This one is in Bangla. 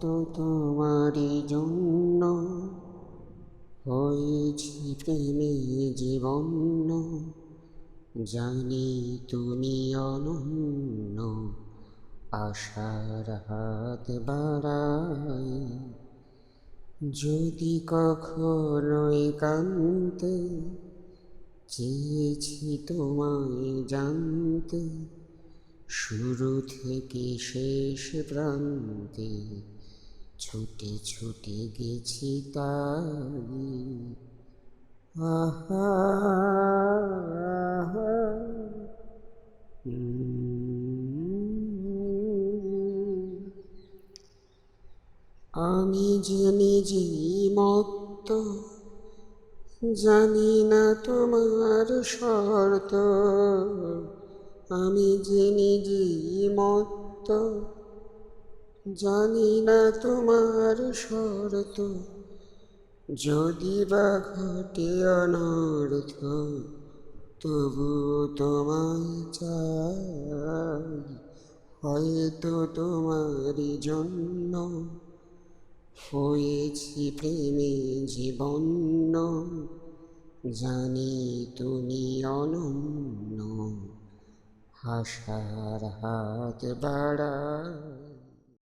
কত তোমারই জন্য হয়েছি প্রেমে জীবন্য জানি তুমি অনন্য, আশার হাত বাড়াই। যদি কখনো একান্তে চেয়েছি তোমায় জানতে, শুরু থেকে শেষ প্রান্তে ছুটে ছুটে গেছি তাই। আহা। আমি যে নিজেই মত্ত, জানি না তোমার শর্ত। আমি যে নিজেই মত্ত জানি না তোমার শর্ত। যদি বা ঘটে অনর্থ, তবু তোমায় চাই। হয়তো তোমারই জন্য হয়েছি প্রেমে জীবন্য জানি তুমি অনন্য, হাসার হাত বাড়ায়।